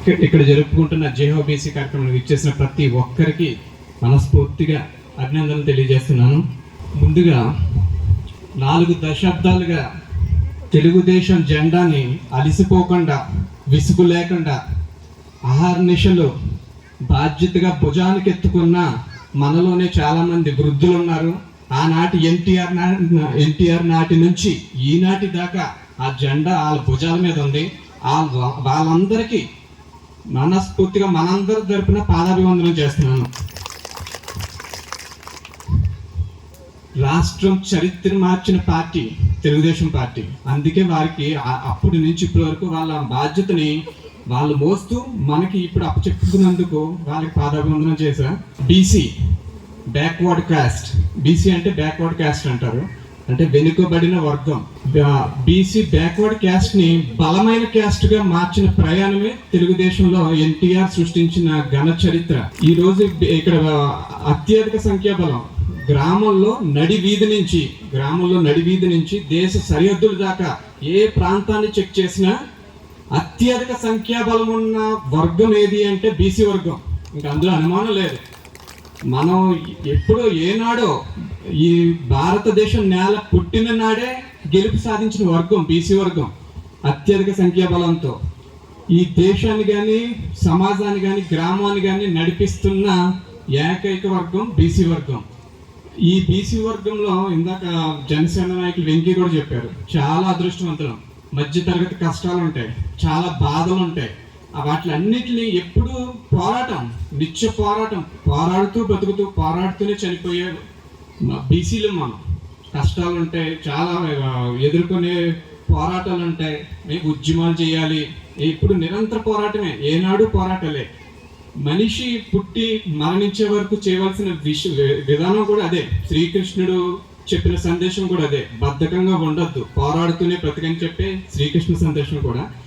ఇక్కడ- జరుపుకుంటున్న జేహోబీసీ కార్యక్రమం ఇచ్చేసిన ప్రతి ఒక్కరికి మనస్ఫూర్తిగా అభినందనలు తెలియజేస్తున్నాను. ముందుగా నాలుగు దశాబ్దాలుగా తెలుగుదేశం జెండాని అలిసిపోకుండా విసుగు లేకుండా అహర్నిశలు బాధ్యతగా భుజానికి ఎత్తుకున్న మనలోనే చాలామంది వృద్ధులు ఉన్నారు ఆనాటి ఎన్టీఆర్ ఎన్టీఆర్ నాటి నుంచి ఈనాటి దాకా ఆ జెండా వాళ్ళ భుజాల మీద ఉంది. వాళ్ళందరికీ మనస్ఫూర్తిగా మనందరి తరపున పాదాభివందనం చేస్తున్నాను. రాష్ట్రం చరిత్ర మార్చిన పార్టీ తెలుగుదేశం పార్టీ. అందుకే వారికి అప్పటి నుంచి ఇప్పటి వరకు వాళ్ళ బాధ్యతని వాళ్ళు మోస్తూ మనకి ఇప్పుడు అప్పచెప్పుకున్నందుకు వాళ్ళకి పాదాభివందనం చేశా. బీసీ బ్యాక్వర్డ్ కాస్ట్ బీసీ అంటే బ్యాక్వర్డ్ కాస్ట్ అంటారు. అంటే వెనుకబడిన వర్గం. బీసీ బ్యాక్వర్డ్ క్యాస్ట్ని బలమైన క్యాస్ట్గా మార్చిన ప్రయాణమే తెలుగుదేశంలో ఎన్టీఆర్ సృష్టించిన ఘన చరిత్ర. ఈ రోజు ఇక్కడ అత్యధిక సంఖ్యాబలం గ్రామంలో నడి వీధి నుంచి గ్రామంలో నడి వీధి నుంచి దేశ సరిహద్దుల దాకా ఏ ప్రాంతాన్ని చెక్ చేసినా అత్యధిక సంఖ్యాబలం ఉన్న వర్గం ఏది అంటే బీసీ వర్గం. ఇంకా అందులో అనుమానం లేదు. మనం ఎప్పుడో ఏనాడో ఈ భారతదేశం నేల పుట్టిన నాడే గెలుపు సాధించిన వర్గం బీసీ వర్గం అత్యధిక సంఖ్యాబలంతో ఈ దేశాన్ని కానీ సమాజాన్ని కానీ గ్రామాన్ని కానీ నడిపిస్తున్న ఏకైక వర్గం బీసీ వర్గం. ఈ బీసీ వర్గంలో ఇందాక జనసేన నాయకులు వెంకీ కూడా చెప్పారు చాలా అదృష్టవంతులం. మధ్య తరగతి కష్టాలు ఉంటాయి చాలా బాధలు ఉంటాయి వాటిలన్నిటిని ఎప్పుడు పోరాటం నిత్య పోరాటం పోరాడుతూ బతుకుతూ పోరాడుతూనే చనిపోయే బీసీలు మనం. కష్టాలు ఉంటాయి చాలా ఎదుర్కొనే పోరాటాలు ఉంటాయి మేము ఉద్యమాలు చేయాలి. ఇప్పుడు నిరంతర పోరాటమే ఏనాడు పోరాటలే. మనిషి పుట్టి మరణించే వరకు చేయవలసిన విష విధానం కూడా అదే. శ్రీకృష్ణుడు చెప్పిన సందేశం కూడా అదే. బద్ధకంగా ఉండొద్దు. పోరాడుతూనే బ్రతకని చెప్పే శ్రీకృష్ణ సందేశం కూడా.